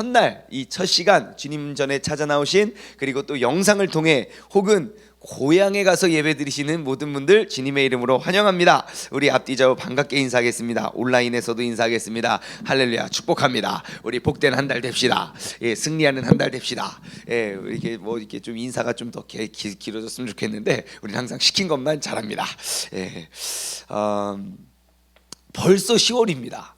첫날 이 첫 시간 주님 전에 찾아 나오신 그리고 또 영상을 통해 혹은 고향에 가서 예배 드리시는 모든 분들 주님의 이름으로 환영합니다. 우리 앞뒤 좌우 반갑게 인사하겠습니다. 온라인에서도 인사하겠습니다. 할렐루야 축복합니다. 우리 복된 한 달 됩시다. 예, 승리하는 한 달 됩시다. 예, 이렇게 뭐 이렇게 좀 인사가 좀 더 길어졌으면 좋겠는데 우리는 항상 시킨 것만 잘합니다. 예, 음, 벌써 10월입니다.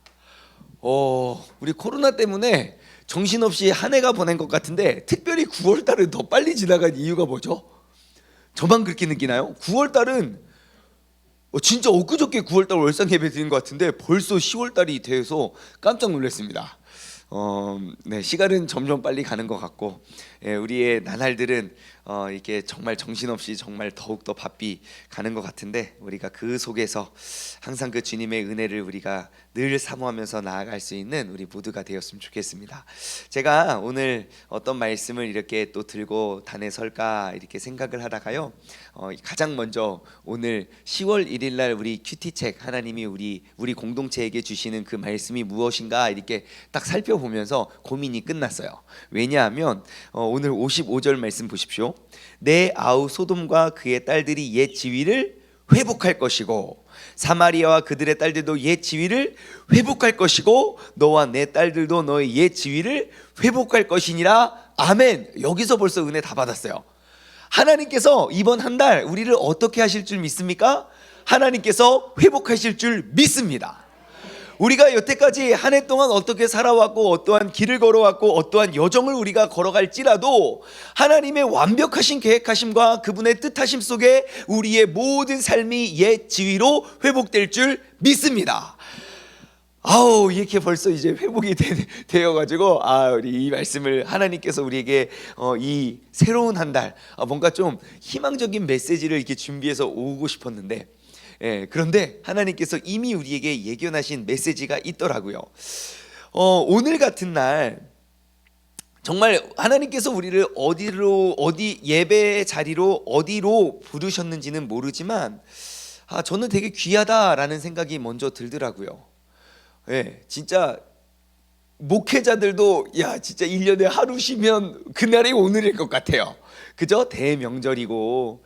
어, 우리 코로나 때문에 정신없이 한 해가 보낸 것 같은데 특별히 9월 달은 더 빨리 지나간 이유가 뭐죠? 저만 그렇게 느끼나요? 9월 달은 어, 진짜 엊그저께 9월 달 월상 예배 드린 것 같은데 벌써 10월 달이 돼서 깜짝 놀랐습니다. 어, 네, 시간은 점점 빨리 가는 것 같고 예, 우리의 나날들은 어, 이게 정말 정신없이 정말 더욱 더 바삐 가는 것 같은데 우리가 그 속에서 항상 그 주님의 은혜를 우리가 늘 사모하면서 나아갈 수 있는 우리 모두가 되었으면 좋겠습니다. 제가 오늘 어떤 말씀을 이렇게 또 들고 단에 설까 이렇게 생각을 하다가요. 어, 가장 먼저 오늘 10월 1일 날 우리 큐티 책 하나님이 우리 우리 공동체에게 주시는 그 말씀이 무엇인가 이렇게 딱 살펴보면서 고민이 끝났어요. 왜냐하면 어, 오늘 55절 말씀 보십시오. 내 아우 소돔과 그의 딸들이 옛 지위를 회복할 것이고 사마리아와 그들의 딸들도 옛 지위를 회복할 것이고 너와 내 딸들도 너의 옛 지위를 회복할 것이니라. 아멘. 여기서 벌써 은혜 다 받았어요. 하나님께서 이번 한 달 우리를 어떻게 하실 줄 믿습니까? 하나님께서 회복하실 줄 믿습니다 우리가 여태까지 한 해 동안 어떻게 살아왔고 어떠한 길을 걸어왔고 어떠한 여정을 우리가 걸어갈지라도 하나님의 완벽하신 계획하심과 그분의 뜻하심 속에 우리의 모든 삶이 옛 지위로 회복될 줄 믿습니다. 아우 이렇게 벌써 이제 회복이 되, 어가지고아 우리 이 말씀을 하나님께서 우리에게 어, 이 새로운 한달 아, 뭔가 좀 희망적인 메시지를 이렇게 준비해서 오고 싶었는데 예, 그런데 하나님께서 이미 우리에게 예견하신 메시지가 있더라고요. 어, 오늘 같은 날 정말 하나님께서 우리를 어디로 어디 예배 자리로 어디로 부르셨는지는 모르지만 아, 저는 되게 귀하다라는 생각이 먼저 들더라고요. 예, 진짜 목회자들도 야 진짜 1년에 하루 쉬면 그날이 오늘일 것 같아요. 그죠? 대명절이고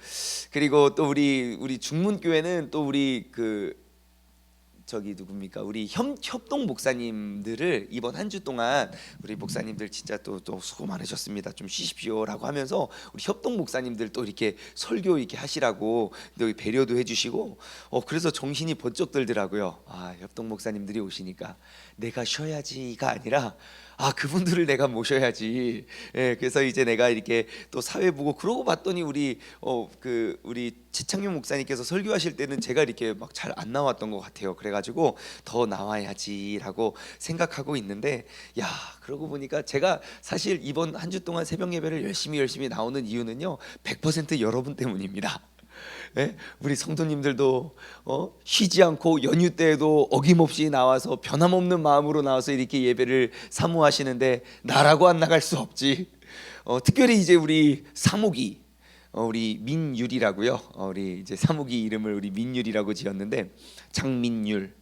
그리고 또 우리 우리 중문 교회는 또 우리 그 저기 누굽니까? 우리 협, 협동 목사님들을 이번 한 주 동안 우리 목사님들 진짜 또, 또 수고 많으셨습니다. 좀 쉬십시오라고 하면서 우리 협동 목사님들 또 이렇게 설교 이렇게 하시라고 또 배려도 해주시고 어 그래서 정신이 번쩍 들더라고요. 아 협동 목사님들이 오시니까 내가 쉬어야지가 아니라 아 그분들을 내가 모셔야지. 예, 그래서 이제 내가 이렇게 또 사회 보고 그러고 봤더니 우리 어 그 우리 최창용 목사님께서 설교하실 때는 제가 이렇게 막 잘 안 나왔던 것 같아요. 그래가지고 더 나와야지라고 생각하고 있는데 야 그러고 보니까 제가 사실 이번 한 주 동안 새벽 예배를 열심히 열심히 나오는 이유는요 100% 여러분 때문입니다. 예? 우리 성도님들도 어? 쉬지 않고 연휴 때에도 어김없이 나와서 변함없는 마음으로 나와서 이렇게 예배를 사모하시는데 나라고 안 나갈 수 없지. 어, 특별히 이제 우리 사목이 어, 우리 민율이라고요. 어, 우리 이제 사목이 이름을 우리 민율이라고 지었는데 장민율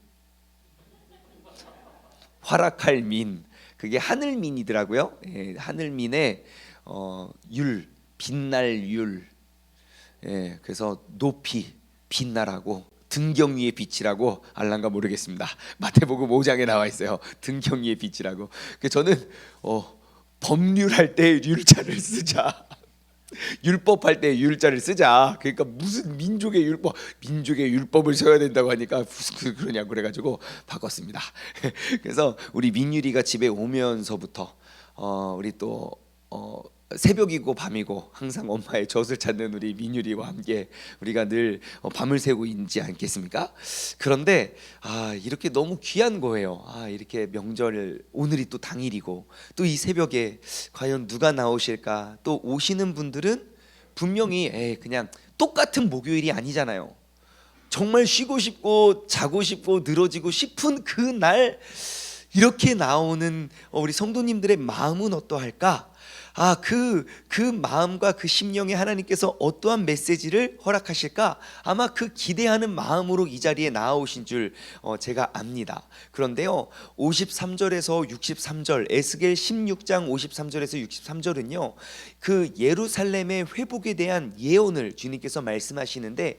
활락할 민 그게 하늘민이더라고요. 예, 하늘민의 어, 율 빛날 율 예, 그래서 높이 빛나라고 등경 위의 빛이라고 알란가 모르겠습니다. 마태복음 5장에 나와 있어요. 등경 위의 빛이라고. 그 저는 어, 법률할 때 율자를 쓰자. 율법할 때 율자를 쓰자. 그러니까 무슨 민족의 율법, 민족의 율법을 써야 된다고 하니까 그- 그러냐 그래가지고 바꿨습니다. 그래서 우리 민율이가 집에 오면서부터 어, 우리 또 어, 새벽이고 밤이고 항상 엄마의 젖을 찾는 우리 민율이와 함께 우리가 늘 어, 밤을 새고 있지 않겠습니까? 그런데 아 이렇게 너무 귀한 거예요. 아 이렇게 명절 오늘이 또 당일이고 또 이 새벽에 과연 누가 나오실까? 또 오시는 분들은 분명히 에이, 그냥 똑같은 목요일이 아니잖아요. 정말 쉬고 싶고 자고 싶고 늘어지고 싶은 그 날 이렇게 나오는 어, 우리 성도님들의 마음은 어떠할까? 아, 그, 그 마음과 그 심령에 하나님께서 어떠한 메시지를 허락하실까? 아마 그 기대하는 마음으로 이 자리에 나아오신 줄 어, 제가 압니다. 그런데요, 53절에서 63절, 에스겔 16장 53절에서 63절은요, 그 예루살렘의 회복에 대한 예언을 주님께서 말씀하시는데,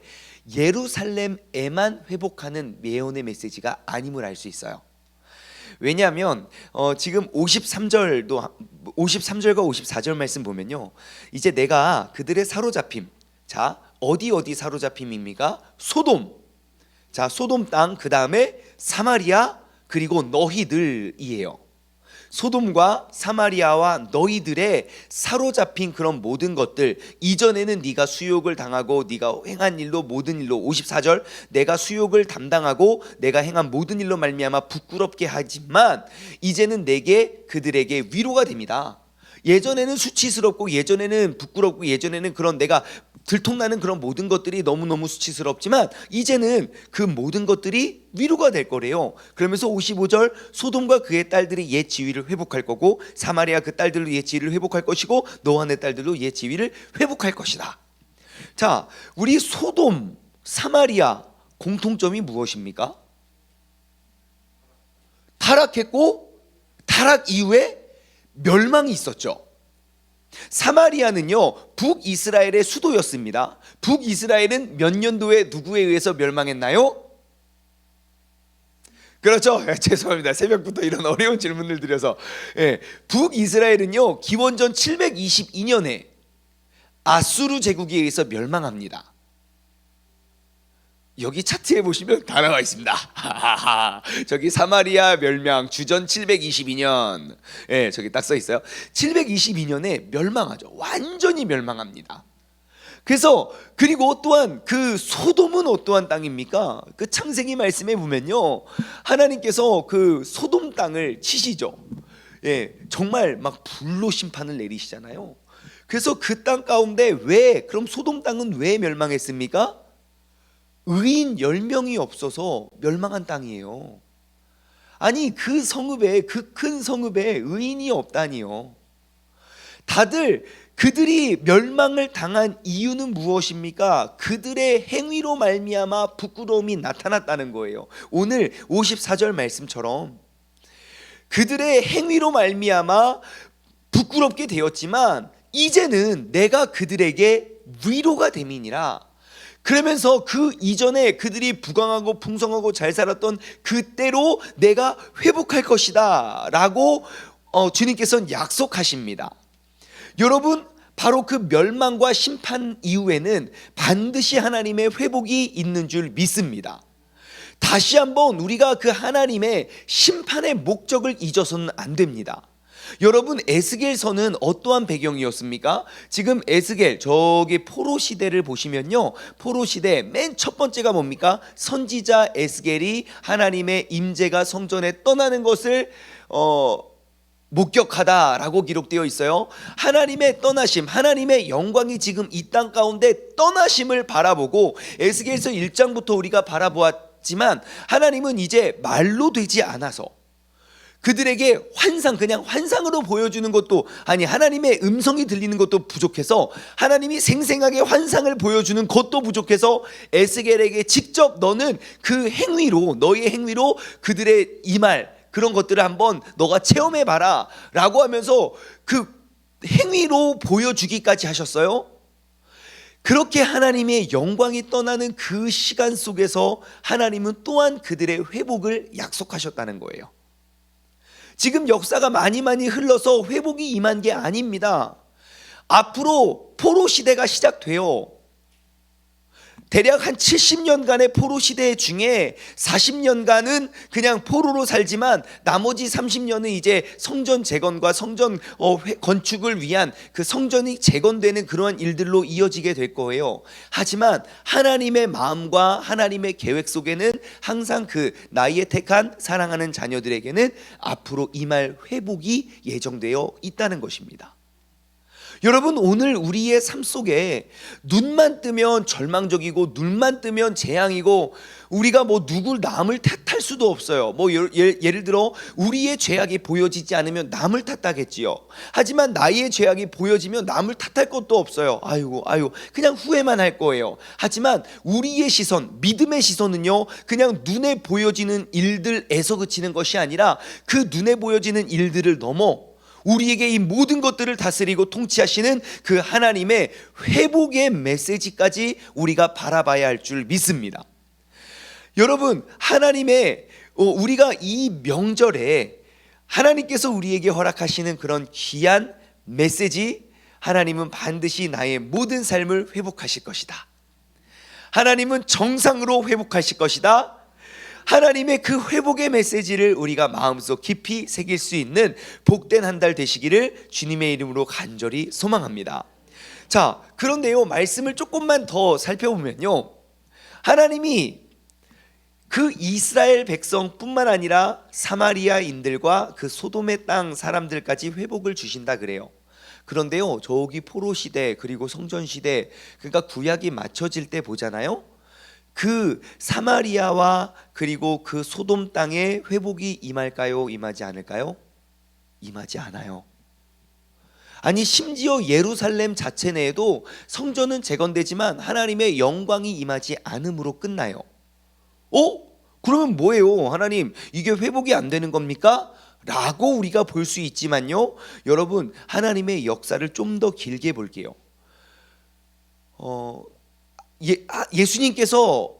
예루살렘에만 회복하는 예언의 메시지가 아님을 알 수 있어요. 왜냐하면 어, 지금 53절도 53절과 54절 말씀 보면요. 이제 내가 그들의 사로잡힘. 자, 어디 어디 사로잡힘입니까? 소돔. 자, 소돔 땅 그 다음에 사마리아 그리고 너희들이에요. 소돔과 사마리아와 너희들의 사로잡힌 그런 모든 것들 이전에는 네가 수욕을 당하고 네가 행한 일로 모든 일로 54절 내가 수욕을 담당하고 내가 행한 모든 일로 말미암아 부끄럽게 하지만 이제는 내게 그들에게 위로가 됩니다. 예전에는 수치스럽고 예전에는 부끄럽고 예전에는 그런 내가 들통나는 그런 모든 것들이 너무너무 수치스럽지만 이제는 그 모든 것들이 위로가 될 거래요. 그러면서 55절 소돔과 그의 딸들이 옛 지위를 회복할 거고 사마리아 그 딸들로 옛 지위를 회복할 것이고 노아 의 딸들로 옛 지위를 회복할 것이다. 자, 우리 소돔, 사마리아 공통점이 무엇입니까? 타락했고 타락 이후에 멸망이 있었죠. 사마리아는요 북이스라엘의 수도였습니다. 북이스라엘은 몇 년도에 누구에 의해서 멸망했나요? 그렇죠. 죄송합니다. 새벽부터 이런 어려운 질문을 드려서 예, 북이스라엘은요 기원전 722년에 아수르 제국에 의해서 멸망합니다. 여기 차트에 보시면 다 나와 있습니다. 저기 사마리아 멸망 주전 722년. 예, 저기 딱 써 있어요. 722년에 멸망하죠. 완전히 멸망합니다. 그래서 그리고 또한 그 소돔은 어떠한 땅입니까? 그 창세기 말씀에 보면요. 하나님께서 그 소돔 땅을 치시죠. 예, 정말 막 불로 심판을 내리시잖아요. 그래서 그 땅 가운데 왜 그럼 소돔 땅은 왜 멸망했습니까? 의인 10명이 없어서 멸망한 땅이에요. 아니 그 성읍에 그 큰 성읍에 의인이 없다니요. 다들 그들이 멸망을 당한 이유는 무엇입니까? 그들의 행위로 말미암아 부끄러움이 나타났다는 거예요. 오늘 54절 말씀처럼 그들의 행위로 말미암아 부끄럽게 되었지만 이제는 내가 그들에게 위로가 됨이니라. 그러면서 그 이전에 그들이 부강하고 풍성하고 잘 살았던 그때로 내가 회복할 것이다 라고 어, 주님께서는 약속하십니다. 여러분 바로 그 멸망과 심판 이후에는 반드시 하나님의 회복이 있는 줄 믿습니다. 다시 한번 우리가 그 하나님의 심판의 목적을 잊어서는 안 됩니다. 여러분 에스겔서는 어떠한 배경이었습니까? 지금 에스겔 저기 포로 시대를 보시면요. 포로 시대 맨 첫 번째가 뭡니까? 선지자 에스겔이 하나님의 임재가 성전에 떠나는 것을 어 목격하다라고 기록되어 있어요. 하나님의 떠나심, 하나님의 영광이 지금 이 땅 가운데 떠나심을 바라보고 에스겔서 1장부터 우리가 바라보았지만 하나님은 이제 말로 되지 않아서 그들에게 환상 그냥 환상으로 보여주는 것도 아니 하나님의 음성이 들리는 것도 부족해서 하나님이 생생하게 환상을 보여주는 것도 부족해서 에스겔에게 직접 너는 그 행위로 너의 행위로 그들의 이 말 그런 것들을 한번 너가 체험해 봐라라고 하면서 그 행위로 보여주기까지 하셨어요. 그렇게 하나님의 영광이 떠나는 그 시간 속에서 하나님은 또한 그들의 회복을 약속하셨다는 거예요. 지금 역사가 많이 많이 흘러서 회복이 임한 게 아닙니다. 앞으로 포로 시대가 시작돼요. 대략 한 70년간의 포로 시대 중에 40년간은 그냥 포로로 살지만 나머지 30년은 이제 성전 재건과 성전 어, 건축을 위한 그 성전이 재건되는 그러한 일들로 이어지게 될 거예요. 하지만 하나님의 마음과 하나님의 계획 속에는 항상 그 나이에 택한 사랑하는 자녀들에게는 앞으로 임할 회복이 예정되어 있다는 것입니다. 여러분 오늘 우리의 삶 속에 눈만 뜨면 절망적이고 눈만 뜨면 재앙이고 우리가 뭐 누굴 남을 탓할 수도 없어요. 뭐 예를, 예를 들어 우리의 죄악이 보여지지 않으면 남을 탓하겠지요. 하지만 나의 죄악이 보여지면 남을 탓할 것도 없어요. 아이고 아이고 그냥 후회만 할 거예요. 하지만 우리의 시선, 믿음의 시선은요. 그냥 눈에 보여지는 일들에서 그치는 것이 아니라 그 눈에 보여지는 일들을 넘어 우리에게 이 모든 것들을 다스리고 통치하시는 그 하나님의 회복의 메시지까지 우리가 바라봐야 할 줄 믿습니다. 여러분, 하나님의 어, 우리가 이 명절에 하나님께서 우리에게 허락하시는 그런 귀한 메시지 하나님은 반드시 나의 모든 삶을 회복하실 것이다. 하나님은 정상으로 회복하실 것이다. 하나님의 그 회복의 메시지를 우리가 마음속 깊이 새길 수 있는 복된 한 달 되시기를 주님의 이름으로 간절히 소망합니다. 자, 그런데요, 말씀을 조금만 더 살펴보면요. 하나님이 그 이스라엘 백성뿐만 아니라 사마리아인들과 그 소돔의 땅 사람들까지 회복을 주신다 그래요. 그런데요, 저기 포로 시대 그리고 성전 시대 그러니까 구약이 맞춰질 때 보잖아요. 그 사마리아와 그리고 그 소돔 땅에 회복이 임할까요? 임하지 않을까요? 임하지 않아요. 아니 심지어 예루살렘 자체 내에도 성전은 재건되지만 하나님의 영광이 임하지 않음으로 끝나요. 어? 그러면 뭐예요? 하나님 이게 회복이 안 되는 겁니까? 라고 우리가 볼 수 있지만요. 여러분 하나님의 역사를 좀 더 길게 볼게요. 어, 예, 아, 예수님께서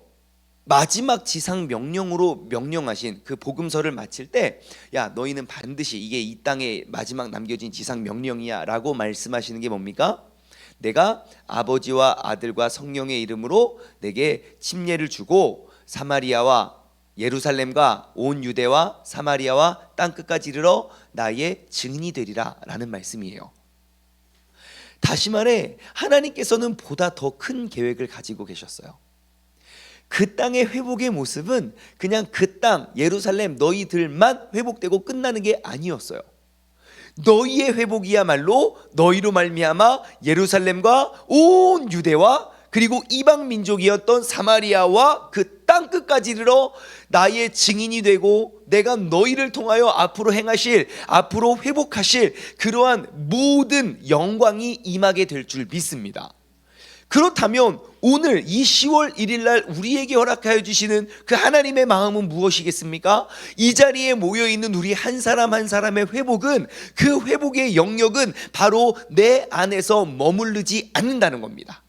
마지막 지상 명령으로 명령하신 그 복음서를 마칠 때, 야 너희는 반드시 이게 이 땅에 마지막 남겨진 지상 명령이야 라고 말씀하시는 게 뭡니까? 내가 아버지와 아들과 성령의 이름으로 내게 침례를 주고 사마리아와 예루살렘과 온 유대와 사마리아와 땅 끝까지 이르러 나의 증인이 되리라 라는 말씀이에요. 다시 말해 하나님께서는 보다 더 큰 계획을 가지고 계셨어요. 그 땅의 회복의 모습은 그냥 그 땅 예루살렘 너희들만 회복되고 끝나는 게 아니었어요. 너희의 회복이야말로 너희로 말미암아 예루살렘과 온 유대와 그리고 이방 민족이었던 사마리아와 그 땅 끝까지 이르러 나의 증인이 되고 내가 너희를 통하여 앞으로 행하실 앞으로 회복하실 그러한 모든 영광이 임하게 될 줄 믿습니다. 그렇다면 오늘 이 10월 1일 날 우리에게 허락하여 주시는 그 하나님의 마음은 무엇이겠습니까? 이 자리에 모여 있는 우리 한 사람 한 사람의 회복은 그 회복의 영역은 바로 내 안에서 머무르지 않는다는 겁니다.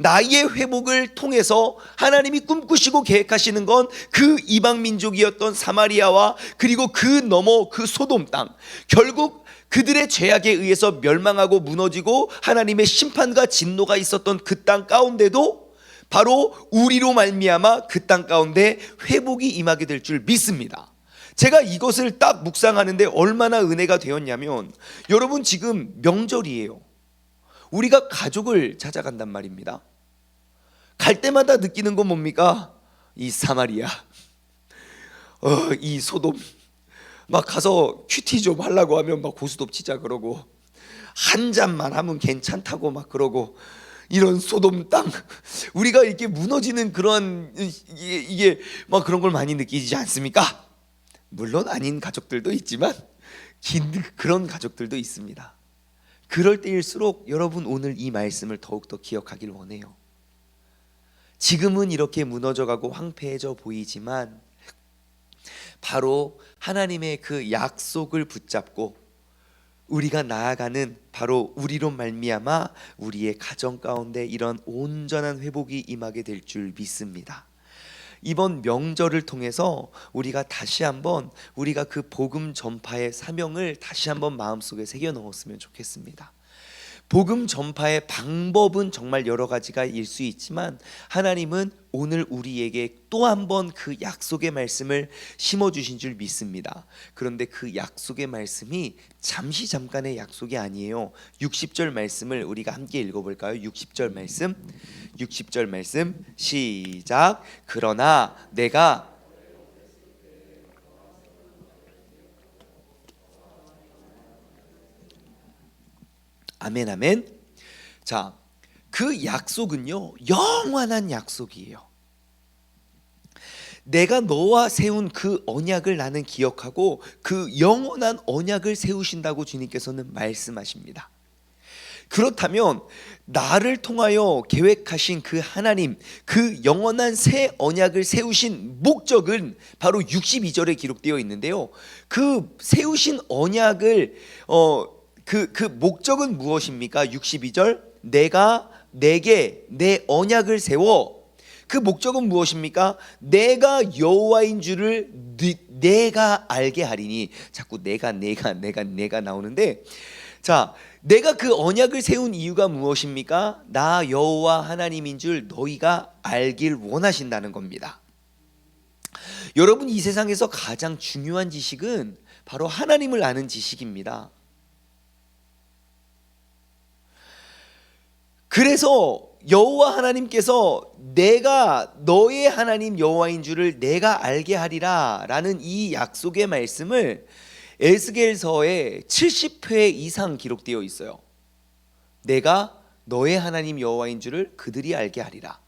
나의 회복을 통해서 하나님이 꿈꾸시고 계획하시는 건 그 이방 민족이었던 사마리아와 그리고 그 너머 그 소돔 땅 결국 그들의 죄악에 의해서 멸망하고 무너지고 하나님의 심판과 진노가 있었던 그 땅 가운데도 바로 우리로 말미암아 그 땅 가운데 회복이 임하게 될 줄 믿습니다. 제가 이것을 딱 묵상하는데 얼마나 은혜가 되었냐면 여러분 지금 명절이에요. 우리가 가족을 찾아간단 말입니다. 갈 때마다 느끼는 건 뭡니까? 이 사마리아, 어, 이 소돔, 막 가서 큐티 좀 하려고 하면 막 고스톱 치자 그러고 한 잔만 하면 괜찮다고 막 그러고 이런 소돔 땅 우리가 이렇게 무너지는 그런 이게, 이게 막 그런 걸 많이 느끼지 않습니까? 물론 아닌 가족들도 있지만 긴 그런 가족들도 있습니다. 그럴 때일수록 여러분 오늘 이 말씀을 더욱더 기억하길 원해요. 지금은 이렇게 무너져가고 황폐해져 보이지만 바로 하나님의 그 약속을 붙잡고 우리가 나아가는 바로 우리로 말미암아 우리의 가정 가운데 이런 온전한 회복이 임하게 될 줄 믿습니다. 이번 명절을 통해서 우리가 다시 한번 우리가 그 복음 전파의 사명을 다시 한번 마음속에 새겨 넣었으면 좋겠습니다. 복음 전파의 방법은 정말 여러 가지가 일 수 있지만 하나님은 오늘 우리에게 또 한 번 그 약속의 말씀을 심어 주신 줄 믿습니다. 그런데 그 약속의 말씀이 잠시 잠깐의 약속이 아니에요. 60절 말씀을 우리가 함께 읽어 볼까요? 60절 말씀. 60절 말씀 시작. 그러나 내가 아멘 아멘. 자, 그 약속은요. 영원한 약속이에요. 내가 너와 세운 그 언약을 나는 기억하고 그 영원한 언약을 세우신다고 주님께서는 말씀하십니다. 그렇다면 나를 통하여 계획하신 그 하나님, 그 영원한 새 언약을 세우신 목적은 바로 62절에 기록되어 있는데요. 그 세우신 언약을 어 그 그 목적은 무엇입니까? 62절 내가 내게 내 언약을 세워 그 목적은 무엇입니까? 내가 여호와인 줄을 네- 내가 알게 하리니 자꾸 내가 내가 내가 내가 나오는데 자 내가 그 언약을 세운 이유가 무엇입니까? 나 여호와 하나님인 줄 너희가 알길 원하신다는 겁니다. 여러분 이 세상에서 가장 중요한 지식은 바로 하나님을 아는 지식입니다. 그래서 여호와 하나님께서 내가 너의 하나님 여호와인 줄을 내가 알게 하리라라는 이 약속의 말씀을 에스겔서에 70회 이상 기록되어 있어요. 내가 너의 하나님 여호와인 줄을 그들이 알게 하리라.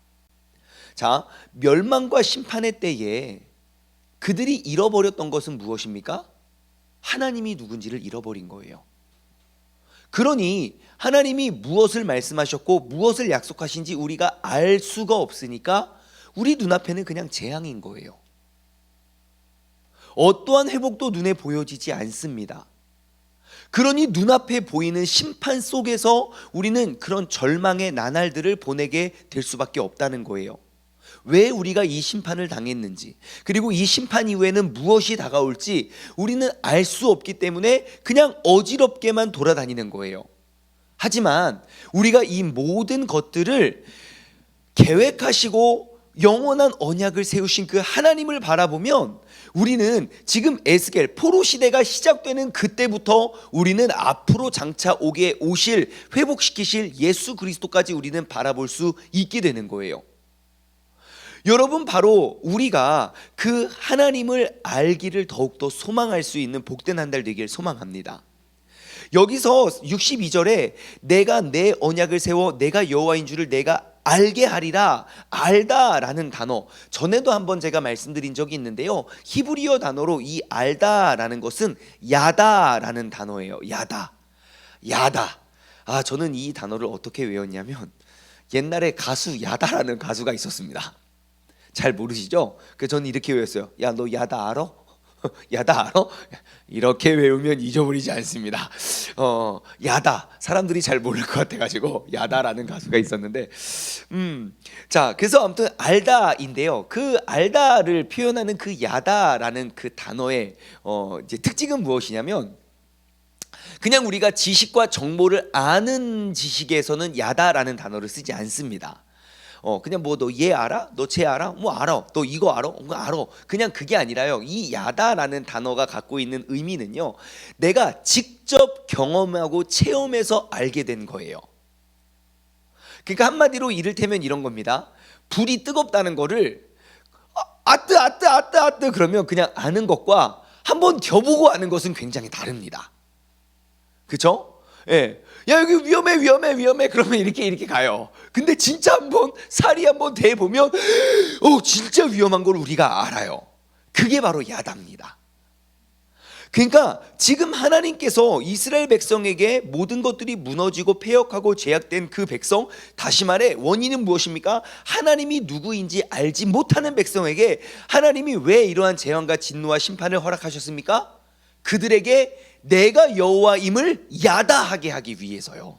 자, 멸망과 심판의 때에 그들이 잃어버렸던 것은 무엇입니까? 하나님이 누군지를 잃어버린 거예요. 그러니 하나님이 무엇을 말씀하셨고 무엇을 약속하신지 우리가 알 수가 없으니까 우리 눈앞에는 그냥 재앙인 거예요. 어떠한 회복도 눈에 보여지지 않습니다. 그러니 눈앞에 보이는 심판 속에서 우리는 그런 절망의 나날들을 보내게 될 수밖에 없다는 거예요. 왜 우리가 이 심판을 당했는지, 그리고 이 심판 이후에는 무엇이 다가올지 우리는 알 수 없기 때문에 그냥 어지럽게만 돌아다니는 거예요. 하지만 우리가 이 모든 것들을 계획하시고 영원한 언약을 세우신 그 하나님을 바라보면 우리는 지금 에스겔 포로 시대가 시작되는 그때부터 우리는 앞으로 장차 오게 오실 회복시키실 예수 그리스도까지 우리는 바라볼 수 있게 되는 거예요. 여러분 바로 우리가 그 하나님을 알기를 더욱더 소망할 수 있는 복된 한 달 되길 소망합니다. 여기서 62절에 내가 내 언약을 세워 내가 여호와인 줄을 내가 알게 하리라 알다라는 단어. 전에도 한번 제가 말씀드린 적이 있는데요. 히브리어 단어로 이 알다라는 것은 야다라는 단어예요. 야다. 야다. 아 저는 이 단어를 어떻게 외웠냐면 옛날에 가수 야다라는 가수가 있었습니다 잘 모르시죠? 그 저는 이렇게 외웠어요. 야 너 야다 알아? 야다 알아? 이렇게 외우면 잊어버리지 않습니다. 어 야다 사람들이 잘 모를 것 같아가지고 야다라는 가수가 있었는데, 음 자 그래서 아무튼 알다인데요. 그 알다를 표현하는 그 야다라는 그 단어의 어 이제 특징은 무엇이냐면. 그냥 우리가 지식과 정보를 아는 지식에서는 야다라는 단어를 쓰지 않습니다. 어 그냥 뭐 너 얘 알아? 너 쟤 알아? 뭐 알아? 너 이거 알아? 뭐 알아? 그냥 그게 아니라요. 이 야다라는 단어가 갖고 있는 의미는요. 내가 직접 경험하고 체험해서 알게 된 거예요. 그러니까 한마디로 이를테면 이런 겁니다. 불이 뜨겁다는 거를 아, 아뜨 아뜨 아뜨 아뜨 그러면 그냥 아는 것과 한번 겨보고 아는 것은 굉장히 다릅니다. 그쵸? 예. 야 여기 위험해 위험해 위험해 그러면 이렇게 이렇게 가요. 근데 진짜 한번 살이 한번 대 보면 어 진짜 위험한 걸 우리가 알아요. 그게 바로 야답니다. 그러니까 지금 하나님께서 이스라엘 백성에게 모든 것들이 무너지고 폐역하고 제약된 그 백성 다시 말해 원인은 무엇입니까? 하나님이 누구인지 알지 못하는 백성에게 하나님이 왜 이러한 재앙과 진노와 심판을 허락하셨습니까? 그들에게 내가 여호와임을 야다하게 하기 위해서요.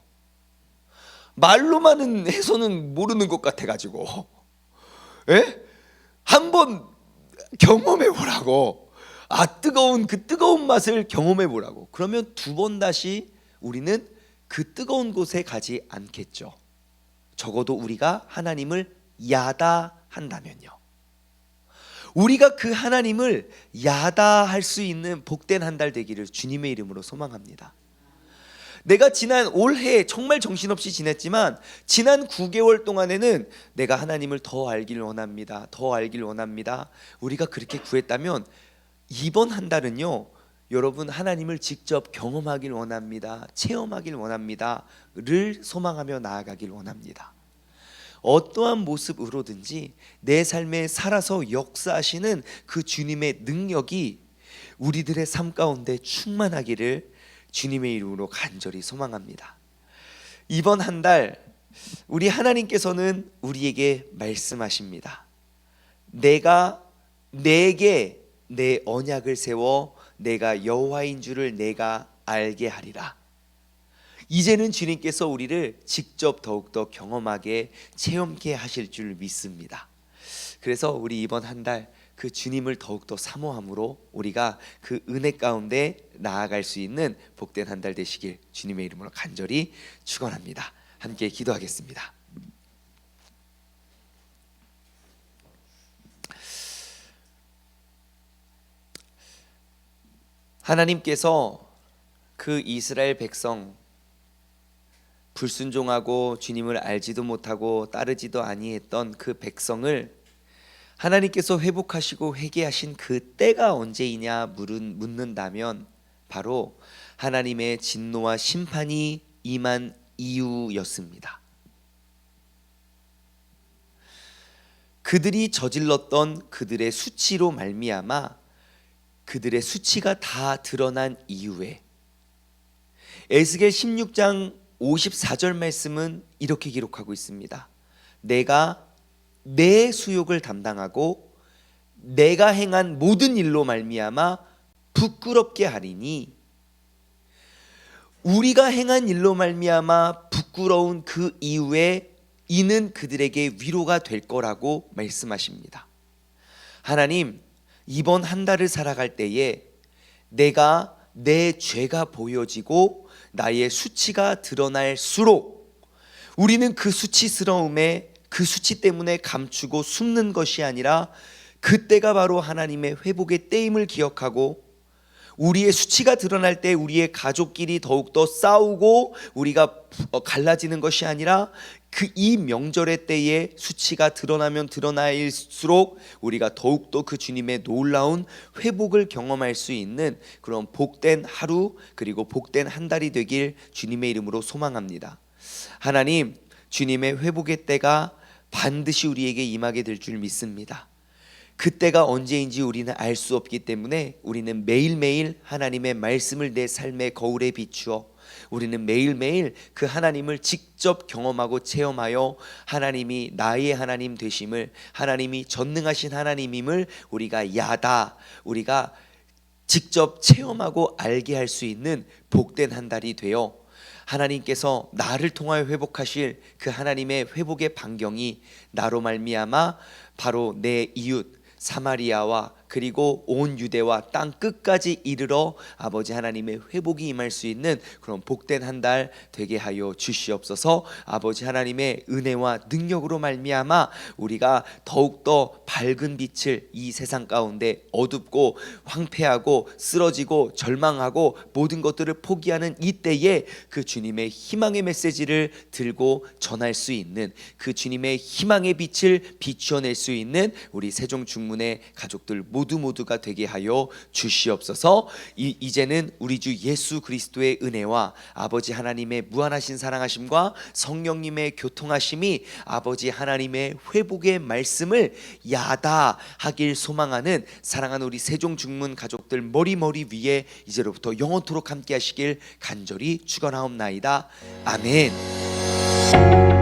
말로만은 해서는 모르는 것 같아 가지고. 예? 한번 경험해 보라고. 아 뜨거운 그 뜨거운 맛을 경험해 보라고. 그러면 두 번 다시 우리는 그 뜨거운 곳에 가지 않겠죠. 적어도 우리가 하나님을 야다한다면요. 우리가 그 하나님을 야다할 수 있는 복된 한 달 되기를 주님의 이름으로 소망합니다. 내가 지난 올해 정말 정신없이 지냈지만 지난 9개월 동안에는 내가 하나님을 더 알길 원합니다. 더 알길 원합니다. 우리가 그렇게 구했다면 이번 한 달은요. 여러분 하나님을 직접 경험하길 원합니다. 체험하길 원합니다.를 소망하며 나아가길 원합니다. 어떠한 모습으로든지 내 삶에 살아서 역사하시는 그 주님의 능력이 우리들의 삶 가운데 충만하기를 주님의 이름으로 간절히 소망합니다. 이번 한 달 우리 하나님께서는 우리에게 말씀하십니다. 내가 내게 내 언약을 세워 내가 여호와인 줄을 내가 알게 하리라. 이제는 주님께서 우리를 직접 더욱더 경험하게 체험케 하실 줄 믿습니다. 그래서 우리 이번 한 달 그 주님을 더욱더 사모함으로 우리가 그 은혜 가운데 나아갈 수 있는 복된 한 달 되시길 주님의 이름으로 간절히 축원합니다. 함께 기도하겠습니다. 하나님께서 그 이스라엘 백성 불순종하고 주님을 알지도 못하고 따르지도 아니했던 그 백성을 하나님께서 회복하시고 회개하신 그 때가 언제이냐 물은 묻는다면 바로 하나님의 진노와 심판이 임한 이유였습니다. 그들이 저질렀던 그들의 수치로 말미암아 그들의 수치가 다 드러난 이후에 에스겔 16장 54절 말씀은 이렇게 기록하고 있습니다. 내가 내 수욕을 담당하고 내가 행한 모든 일로 말미암아 부끄럽게 하리니 우리가 행한 일로 말미암아 부끄러운 그 이후에 이는 그들에게 위로가 될 거라고 말씀하십니다. 하나님 이번 한 달을 살아갈 때에 내가 내 죄가 보여지고 나의 수치가 드러날수록 우리는 그 수치스러움에 그 수치 때문에 감추고 숨는 것이 아니라 그때가 바로 하나님의 회복의 때임을 기억하고 우리의 수치가 드러날 때 우리의 가족끼리 더욱더 싸우고 우리가 갈라지는 것이 아니라 그 이 명절의 때에 수치가 드러나면 드러날수록 우리가 더욱더 그 주님의 놀라운 회복을 경험할 수 있는 그런 복된 하루 그리고 복된 한 달이 되길 주님의 이름으로 소망합니다. 하나님 주님의 회복의 때가 반드시 우리에게 임하게 될 줄 믿습니다. 그때가 언제인지 우리는 알 수 없기 때문에 우리는 매일매일 하나님의 말씀을 내 삶의 거울에 비추어 우리는 매일매일 그 하나님을 직접 경험하고 체험하여 하나님이 나의 하나님 되심을 하나님이 전능하신 하나님임을 우리가 야다 우리가 직접 체험하고 알게 할 수 있는 복된 한 달이 되어 하나님께서 나를 통하여 회복하실 그 하나님의 회복의 반경이 나로 말미암아 바로 내 이웃 사마리아와 그리고 온 유대와 땅 끝까지 이르러 아버지 하나님의 회복이 임할 수 있는 그런 복된 한 달 되게 하여 주시옵소서. 아버지 하나님의 은혜와 능력으로 말미암아 우리가 더욱더 밝은 빛을 이 세상 가운데 어둡고 황폐하고 쓰러지고 절망하고 모든 것들을 포기하는 이 때에 그 주님의 희망의 메시지를 들고 전할 수 있는 그 주님의 희망의 빛을 비추어낼 수 있는 우리 세종 중문의 가족들 모두 모두 모두가 되게 하여 주시옵소서. 이, 이제는 우리 주 예수 그리스도의 은혜와 아버지 하나님의 무한하신 사랑하심과 성령님의 교통하심이 아버지 하나님의 회복의 말씀을 야다하길 소망하는 사랑하는 우리 세종 중문 가족들 머리머리 위에 이제로부터 영원토록 함께 하시길 간절히 축원하옵나이다. 아멘.